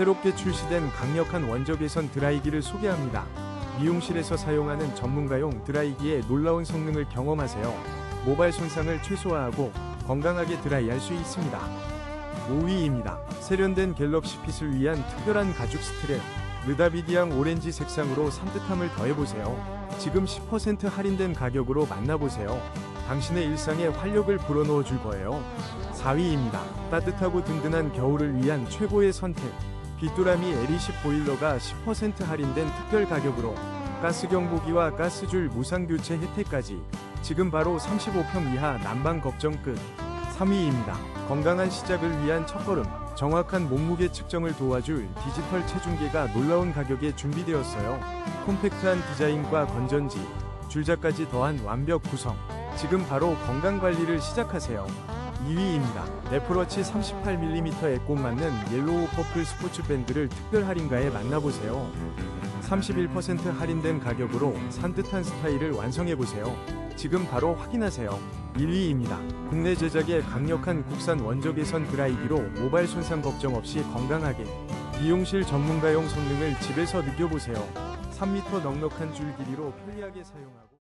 새롭게 출시된 강력한 원적 개선 드라이기를 소개합니다. 미용실에서 사용하는 전문가용 드라이기의 놀라운 성능을 경험하세요. 모발 손상을 최소화하고 건강하게 드라이할 수 있습니다. 5위입니다. 세련된 갤럭시 핏을 위한 특별한 가죽 스트랩 르다비디앙 오렌지 색상으로 산뜻함을 더해보세요. 지금 10% 할인된 가격으로 만나보세요. 당신의 일상에 활력을 불어넣어 줄 거예요. 4위입니다. 따뜻하고 든든한 겨울을 위한 최고의 선택. 귀뚜라미 에리십 보일러가 10% 할인된 특별 가격으로 가스 경보기와 가스줄 무상 교체 혜택까지 지금 바로 35평 이하 난방 걱정 끝. 3위입니다. 건강한 시작을 위한 첫걸음, 정확한 몸무게 측정을 도와줄 디지털 체중계가 놀라운 가격에 준비되었어요. 콤팩트한 디자인과 건전지, 줄자까지 더한 완벽 구성. 지금 바로 건강 관리를 시작하세요. 2위입니다. 애플워치 38mm에 꼭 맞는 옐로우 퍼플 스포츠 밴드를 특별 할인가에 만나보세요. 31% 할인된 가격으로 산뜻한 스타일을 완성해보세요. 지금 바로 확인하세요. 1위입니다. 국내 제작의 강력한 국산 원적 개선 드라이기로 모발 손상 걱정 없이 건강하게 미용실 전문가용 성능을 집에서 느껴보세요. 3m 넉넉한 줄 길이로 편리하게 사용하고